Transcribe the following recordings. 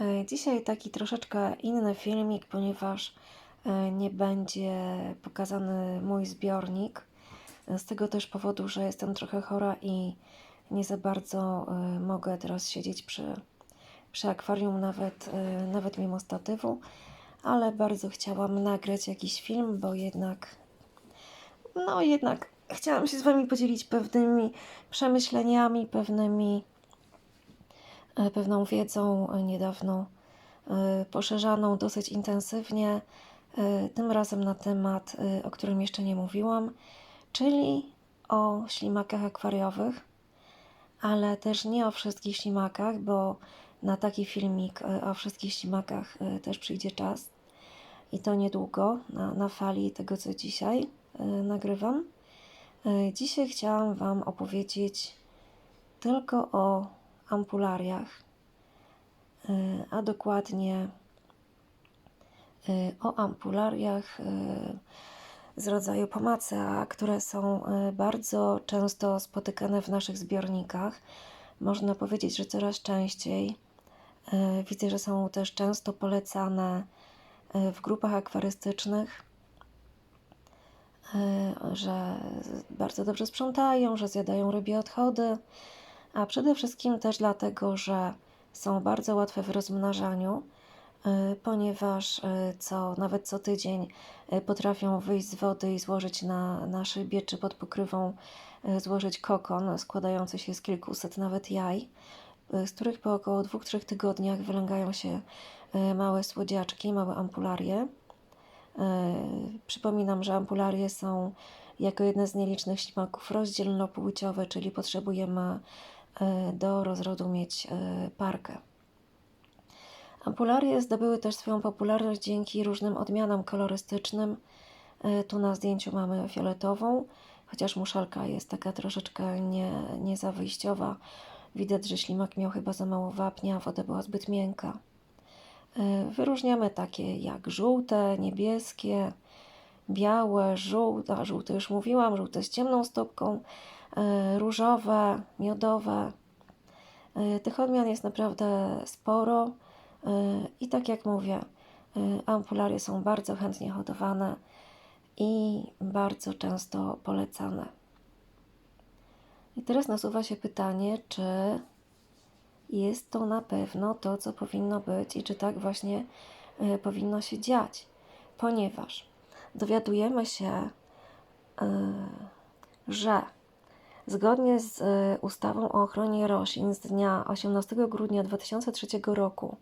E, Dzisiaj taki troszeczkę inny filmik, ponieważ e, nie będzie pokazany mój zbiornik. E, Z tego też powodu, że jestem trochę chora i nie za bardzo mogę teraz siedzieć przy, przy akwarium, nawet, nawet mimo statywu, ale bardzo chciałam nagrać jakiś film, bo jednak, no jednak chciałam się z Wami podzielić pewnymi przemyśleniami, pewnymi pewną wiedzą e, niedawno e, poszerzaną dosyć intensywnie, e, tym razem na temat, e, o którym jeszcze nie mówiłam, czyli o ślimakach akwariowych, ale też nie o wszystkich ślimakach, bo na taki filmik e, o wszystkich ślimakach e, też przyjdzie czas i to niedługo, na, na fali tego, co dzisiaj e, nagrywam. E, Dzisiaj chciałam Wam opowiedzieć tylko o ampulariach, y, a dokładnie y, o ampulariach y, z rodzaju pomacea, które są bardzo często spotykane w naszych zbiornikach. Można powiedzieć, że coraz częściej. Widzę, że są też często polecane w grupach akwarystycznych że bardzo dobrze sprzątają, że zjadają rybie odchody, a przede wszystkim też dlatego, że są bardzo łatwe w rozmnażaniu, y, ponieważ y, co, nawet co tydzień y, potrafią wyjść z wody i złożyć na, na szybie czy pod pokrywą złożyć kokon składający się z kilkuset nawet jaj, z których po około 2-3 tygodniach wylęgają się małe słodziaczki, małe ampularie. Przypominam, że ampularie są jako jedne z nielicznych ślimaków rozdzielnopłciowe, czyli potrzebujemy do rozrodu mieć e, parkę. Ampularie zdobyły też swoją popularność dzięki różnym odmianom kolorystycznym. E, Tu na zdjęciu mamy fioletową, chociaż muszelka jest taka troszeczkę nie, nie za wyjściowa. Widać, że ślimak miał chyba za mało wapnia, woda była zbyt miękka. E, Wyróżniamy takie jak żółte, niebieskie, białe, żółte, żółte już mówiłam, żółte z ciemną stopką, e, różowe, miodowe. E, Tych odmian jest naprawdę sporo e, i tak jak mówię, e, ampularie są bardzo chętnie hodowane i bardzo często polecane. I teraz nasuwa się pytanie, czy jest to na pewno to, co powinno być i czy tak właśnie powinno się dziać, ponieważ dowiadujemy się, że zgodnie z y, ustawą o ochronie roślin z dnia 18 grudnia 2003 roku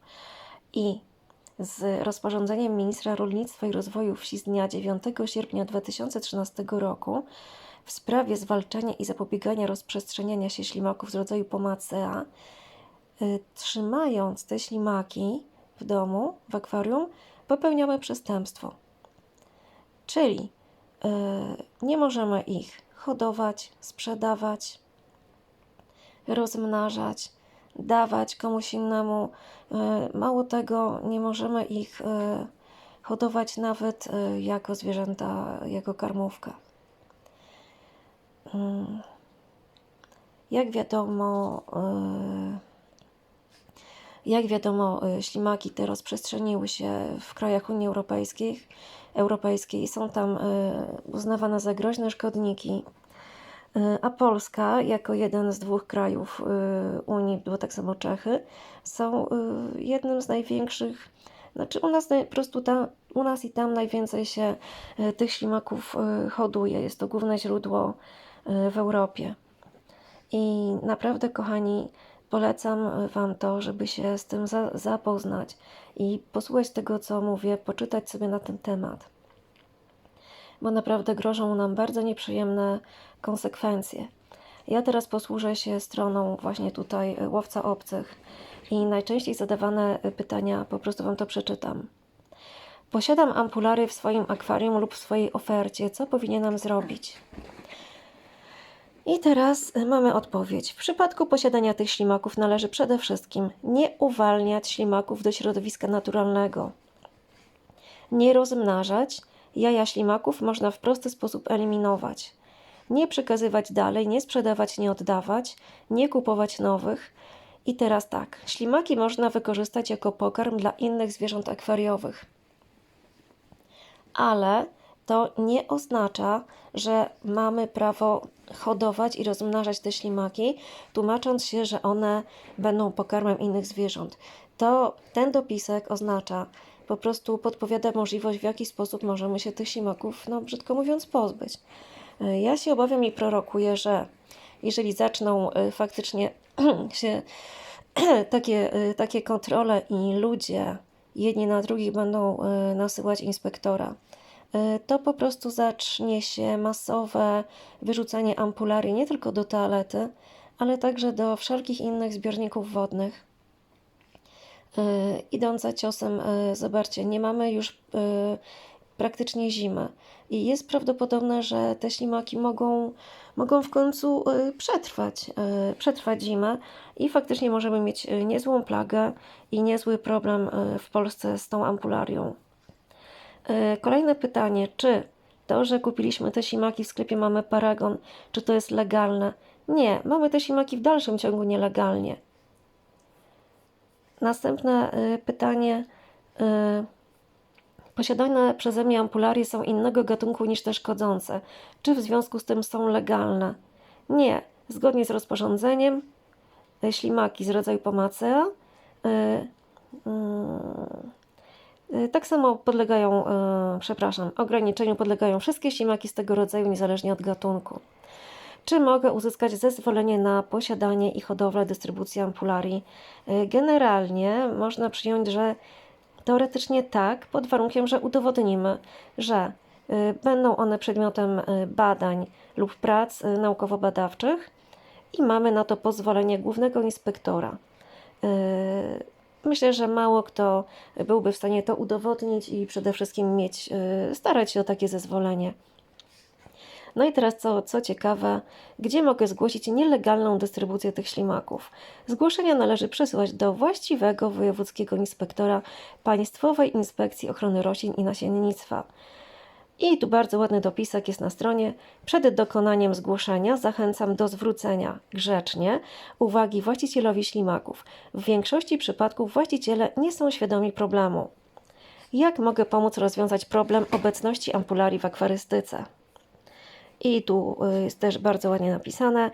i z rozporządzeniem ministra rolnictwa i rozwoju wsi z dnia 9 sierpnia 2013 roku w sprawie zwalczania i zapobiegania rozprzestrzeniania się ślimaków z rodzaju pomacea, y, trzymając te ślimaki w domu, w akwarium, popełniamy przestępstwo. Czyli y, nie możemy ich hodować, sprzedawać, rozmnażać, dawać komuś innemu. Y, Mało tego, nie możemy ich y, hodować nawet y, jako zwierzęta, jako karmówka. Mm. Jak wiadomo, jak wiadomo, ślimaki te rozprzestrzeniły się w krajach Unii Europejskiej, Europejskiej. Są tam y, uznawane za groźne szkodniki. Y, A Polska, jako jeden z dwóch krajów y, Unii, było tak samo Czechy, są jednym z największych, znaczy u nas po prostu tam, u nas i tam najwięcej się tych ślimaków hoduje. Jest to główne źródło w Europie. I naprawdę, kochani, polecam Wam to, żeby się z tym za, zapoznać i posłuchać tego, co mówię, poczytać sobie na ten temat. Bo naprawdę grożą nam bardzo nieprzyjemne konsekwencje. Ja teraz posłużę się stroną właśnie tutaj y, łowca obcych i najczęściej zadawane y, pytania po prostu Wam to przeczytam. Posiadam ampulary w swoim akwarium lub w swojej ofercie. Co powinienem zrobić? I teraz mamy odpowiedź. W przypadku posiadania tych ślimaków należy przede wszystkim nie uwalniać ślimaków do środowiska naturalnego, nie rozmnażać. Jaja ślimaków można w prosty sposób eliminować. Nie przekazywać dalej, nie sprzedawać, nie oddawać, nie kupować nowych I teraz tak, ślimaki można wykorzystać jako pokarm dla innych zwierząt akwariowych. Ale to nie oznacza, że mamy prawo hodować i rozmnażać te ślimaki, tłumacząc się, że one będą pokarmem innych zwierząt. To ten dopisek oznacza, po prostu podpowiada możliwość, w jaki sposób możemy się tych ślimaków, no brzydko mówiąc, pozbyć. Y, Ja się obawiam i prorokuję, że jeżeli zaczną y, faktycznie się takie, y, takie kontrole i ludzie jedni na drugich będą nasyłać inspektora, to po prostu zacznie się masowe wyrzucanie ampularii nie tylko do toalety, ale także do wszelkich innych zbiorników wodnych. Y, Idąc za ciosem, y, zobaczcie, nie mamy już praktycznie zimy i jest prawdopodobne, że te ślimaki mogą, mogą w końcu przetrwać, przetrwać zimę i faktycznie możemy mieć niezłą plagę i niezły problem w Polsce z tą ampularią. Y, Kolejne pytanie, czy to, że kupiliśmy te ślimaki w sklepie mamy paragon, czy to jest legalne? Nie, mamy te ślimaki w dalszym ciągu nielegalnie. Następne y, pytanie. y, Posiadane przeze mnie ampularie są innego gatunku niż te szkodzące. Czy w związku z tym są legalne? Nie. Zgodnie z rozporządzeniem, ślimaki z rodzaju Pomacea y, tak samo podlegają, y, przepraszam, ograniczeniu podlegają wszystkie ślimaki z tego rodzaju, niezależnie od gatunku. Czy mogę uzyskać zezwolenie na posiadanie i hodowlę, dystrybucję ampularii? Y, Generalnie można przyjąć, że teoretycznie tak, pod warunkiem, że udowodnimy, że będą one przedmiotem badań lub prac naukowo-badawczych i mamy na to pozwolenie głównego inspektora. Myślę, że mało kto byłby w stanie to udowodnić i przede wszystkim mieć, y, starać się o takie zezwolenie. No i teraz co, co ciekawe, gdzie mogę zgłosić nielegalną dystrybucję tych ślimaków? Zgłoszenia należy przesyłać do właściwego wojewódzkiego inspektora Państwowej Inspekcji Ochrony Roślin i Nasiennictwa. I tu bardzo ładny dopisek jest na stronie. Przed dokonaniem zgłoszenia zachęcam do zwrócenia grzecznie uwagi właścicielowi ślimaków. W większości przypadków właściciele nie są świadomi problemu. Jak mogę pomóc rozwiązać problem obecności ampularii w akwarystyce? I tu y, jest też bardzo ładnie napisane.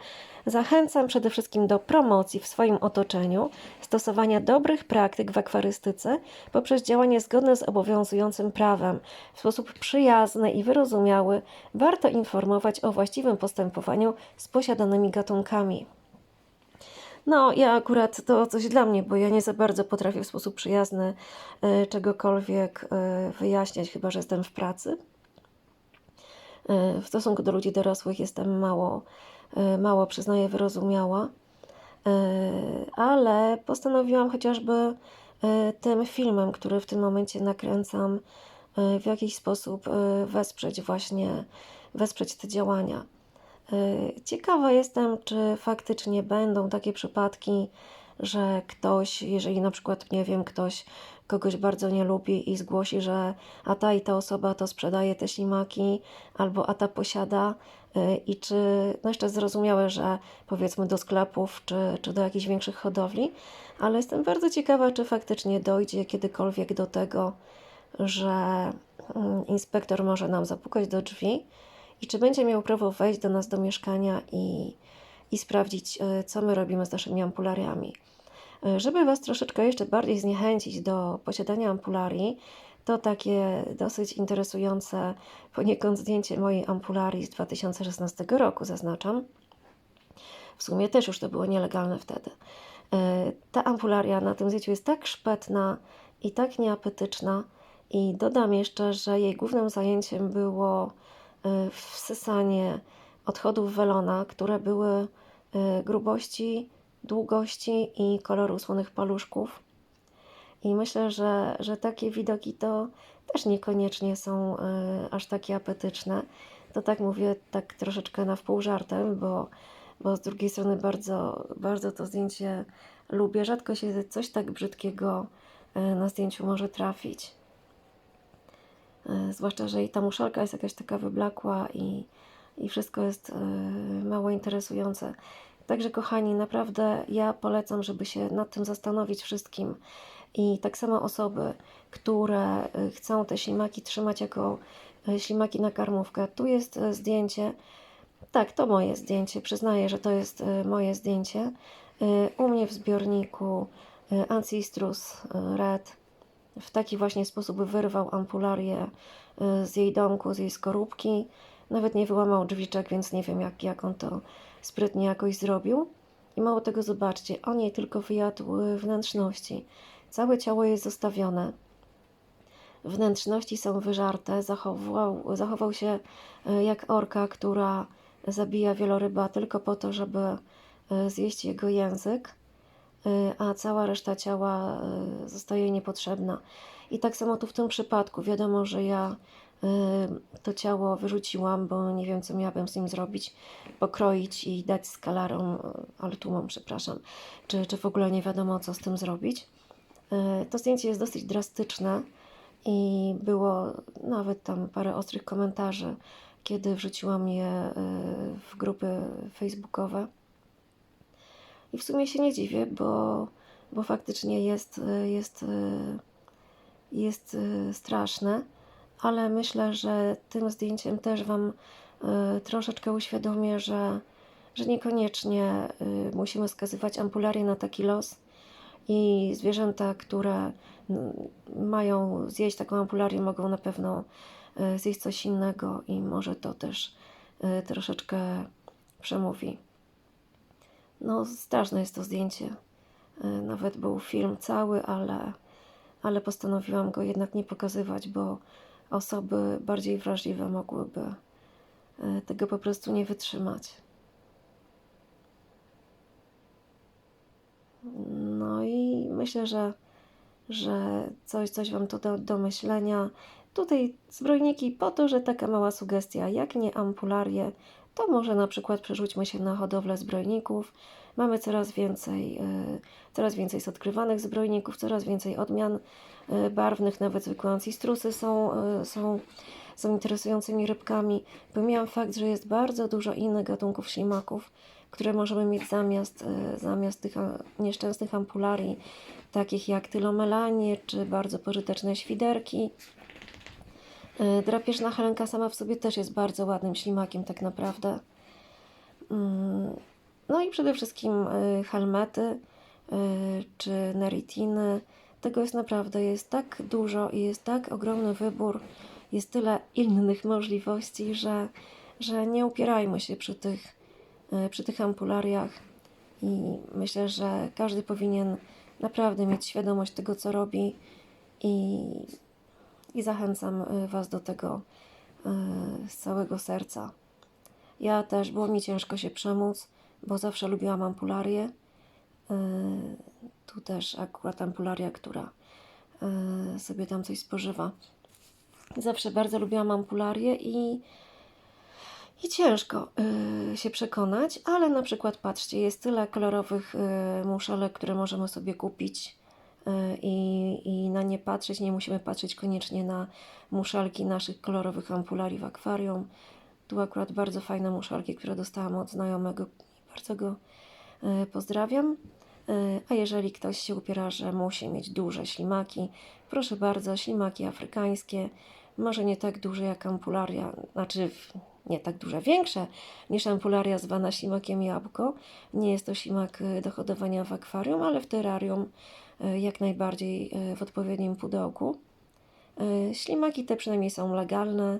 Zachęcam przede wszystkim do promocji w swoim otoczeniu, stosowania dobrych praktyk w akwarystyce poprzez działanie zgodne z obowiązującym prawem. W sposób przyjazny i wyrozumiały warto informować o właściwym postępowaniu z posiadanymi gatunkami. No, ja akurat to coś dla mnie, bo ja nie za bardzo potrafię w sposób przyjazny y, czegokolwiek y, wyjaśniać, chyba że jestem w pracy. Y, w stosunku do ludzi dorosłych jestem mało, mało przyznaję, wyrozumiała, Y, ale postanowiłam chociażby y, tym filmem, który w tym momencie nakręcam, w jakiś sposób wesprzeć właśnie, wesprzeć te działania. Ciekawa jestem, czy faktycznie będą takie przypadki, że ktoś, jeżeli na przykład, nie wiem, ktoś kogoś bardzo nie lubi i zgłosi, że a ta i ta osoba to sprzedaje te ślimaki, albo a ta posiada, i czy, no jeszcze zrozumiałe, że powiedzmy do sklepów, czy, czy do jakichś większych hodowli, ale jestem bardzo ciekawa, czy faktycznie dojdzie kiedykolwiek do tego, że mm, inspektor może nam zapukać do drzwi i czy będzie miał prawo wejść do nas do mieszkania i, i sprawdzić, y, co my robimy z naszymi ampulariami. Y, Żeby Was troszeczkę jeszcze bardziej zniechęcić do posiadania ampularii, to takie dosyć interesujące poniekąd zdjęcie mojej ampularii z 2016 roku, zaznaczam. W sumie też już to było nielegalne wtedy. Y, Ta ampularia na tym zdjęciu jest tak szpetna i tak nieapetyczna. I dodam jeszcze, że jej głównym zajęciem było y, wsysanie odchodów welona, które były y, grubości, długości i koloru słonych paluszków. I myślę, że, że takie widoki to też niekoniecznie są y, aż takie apetyczne. To tak mówię, tak troszeczkę na wpół żartem, bo, bo z drugiej strony bardzo, bardzo to zdjęcie lubię. Rzadko się coś tak brzydkiego y, na zdjęciu może trafić. Y, Zwłaszcza, że i ta muszelka jest jakaś taka wyblakła i, i wszystko jest mało interesujące. Także kochani, naprawdę ja polecam, żeby się nad tym zastanowić wszystkim. I tak samo osoby, które y, chcą te ślimaki trzymać jako y, ślimaki na karmówkę. Tu jest y, zdjęcie. Tak, to moje zdjęcie. Przyznaję, że to jest moje zdjęcie. U mnie w zbiorniku Ancestors y, Red w taki właśnie sposób wyrwał ampularię z jej domku, z jej skorupki. Nawet nie wyłamał drzwiczek, więc nie wiem, jak, jak on to sprytnie jakoś zrobił. I mało tego, zobaczcie, on jej tylko wyjadł wnętrzności. Całe ciało jest zostawione. Wnętrzności są wyżarte. Zachował, zachował się y, jak orka, która zabija wieloryba tylko po to, żeby y, zjeść jego język, y, a cała reszta ciała zostaje niepotrzebna. I tak samo tu w tym przypadku. Wiadomo, że ja to ciało wyrzuciłam, bo nie wiem, co miałabym z nim zrobić. Pokroić i dać skalarom, altumom, przepraszam, czy, czy w ogóle nie wiadomo, co z tym zrobić. Y, To zdjęcie jest dosyć drastyczne i było nawet tam parę ostrych komentarzy, kiedy wrzuciłam je y, w grupy facebookowe. I w sumie się nie dziwię, bo, bo faktycznie jest, y, jest, jest straszne, ale myślę, że tym zdjęciem też Wam troszeczkę uświadomię, że, że niekoniecznie musimy skazywać ambularię na taki los i zwierzęta, które mają zjeść taką ambularię, mogą na pewno y, zjeść coś innego i może to też y, troszeczkę przemówi. No, straszne jest to zdjęcie. Y, Nawet był film cały, ale, ale postanowiłam go jednak nie pokazywać, bo osoby bardziej wrażliwe mogłyby tego po prostu nie wytrzymać. Myślę, że, że coś, coś Wam to do, myślenia. Tutaj zbrojniki po to, że taka mała sugestia, jak nie ampularię, to może na przykład przerzućmy się na hodowlę zbrojników. Mamy coraz więcej, y, coraz więcej odkrywanych zbrojników, coraz więcej odmian y, barwnych, nawet zwykłe ancistrusy są, y, są, są interesującymi rybkami. Pomijam fakt, że jest bardzo dużo innych gatunków ślimaków, które możemy mieć zamiast, y, zamiast tych nieszczęsnych ampularii, takich jak tylomelanie, czy bardzo pożyteczne świderki. Y, Drapieżna helenka sama w sobie też jest bardzo ładnym ślimakiem tak naprawdę. Mm, No i przede wszystkim y, helmety czy neritiny. Tego jest naprawdę jest tak dużo i jest tak ogromny wybór, jest tyle innych możliwości, że, że nie upierajmy się przy tych, przy tych ampulariach i myślę, że każdy powinien naprawdę mieć świadomość tego, co robi i, i zachęcam y, Was do tego y, z całego serca. Ja też było mi ciężko się przemóc, bo zawsze lubiłam ampularię. Tu też akurat ampularia, która sobie tam coś spożywa. Zawsze bardzo lubiłam ampularię i, i ciężko y, się przekonać, ale na przykład patrzcie, jest tyle kolorowych y, muszelek, które możemy sobie kupić y, i, na nie patrzeć. Nie musimy patrzeć koniecznie na muszelki naszych kolorowych ampularii w akwarium. Tu akurat bardzo fajne muszelki, które dostałam od znajomego. Bardzo go y, pozdrawiam. Y, A jeżeli ktoś się upiera, że musi mieć duże ślimaki, proszę bardzo, ślimaki afrykańskie, może nie tak duże jak ampularia, znaczy w- nie tak duże, większe niż ampularia zwana ślimakiem jabłko. Nie jest to ślimak y, do hodowania w akwarium, ale w terrarium y, jak najbardziej y, w odpowiednim pudełku. Ślimaki te przynajmniej są legalne,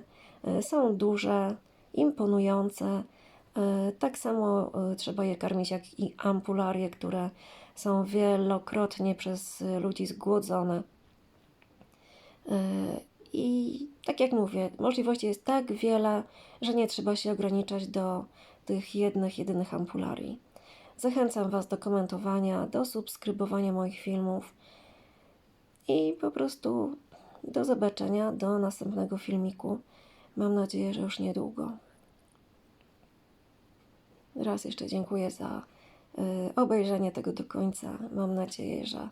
są duże, imponujące. Tak samo trzeba je karmić jak i ampularie, które są wielokrotnie przez ludzi zgłodzone. Tak jak mówię, możliwości jest tak wiele, że nie trzeba się ograniczać do tych jednych, jedynych ampularii. Zachęcam Was do komentowania, do subskrybowania moich filmów i po prostu do zobaczenia do następnego filmiku. Mam nadzieję, że już niedługo. Raz jeszcze dziękuję za y, obejrzenie tego do końca. Mam nadzieję, że